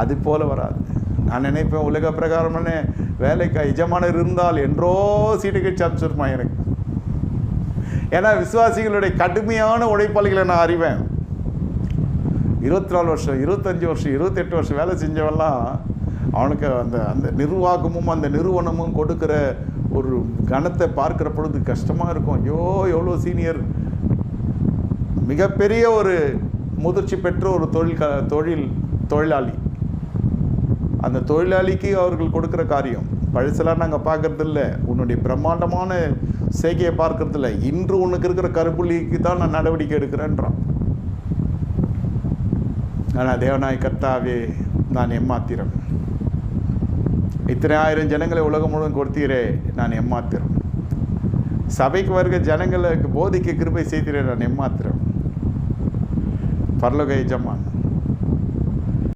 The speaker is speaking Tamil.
அது போல் வராது. நான் நினைப்பேன் உலக பிரகாரம்னு வேலைக்கு எஜமானர் இருந்தால் என்றோ சீட்டு கட்சி அமைச்சிருப்பான் எனக்கு. ஏன்னா விசுவாசிகளுடைய கடுமையான உழைப்பாளிகளை நான் அறிவேன். இருபத்தி நாலு வருஷம் இருபத்தஞ்சி வருஷம் இருபத்தெட்டு வருஷம் வேலை செஞ்சவெல்லாம் அவனுக்கு அந்த அந்த நிர்வாகமும் அந்த நிறுவனமும் கொடுக்கிற ஒரு கணத்தை பார்க்குற பொழுது கஷ்டமாக இருக்கும். ஐயோ எவ்வளோ சீனியர். மிகப்பெரிய ஒரு முதிர்ச்சி பெற்ற ஒரு தொழில் க தொழில் தொழிலாளி. அந்த தொழிலாளிக்கு அவர்கள் கொடுக்குற காரியம். பழசெல்லாம் நாங்கள் பார்க்கறதில்ல. உன்னுடைய பிரம்மாண்டமான செய்கையை பார்க்கறதில்ல. இன்று உனக்கு இருக்கிற கருப்புள்ளிக்கு தான் நான் நடவடிக்கை எடுக்கிறேன்றான். ஆனால் தேவநாய் கர்த்தாவே நான் எம்மாத்திரம். இத்தனை ஆயிரம் ஜனங்களை உலகம் முழுவதும் கொடுத்தீரே நான் எம்மாத்திரம். சபைக்கு வருகிற ஜனங்களுக்கு போதிக்க கிருபை செய்தீரே நான் எம்மாத்திரம். பரலோக எஜமான்.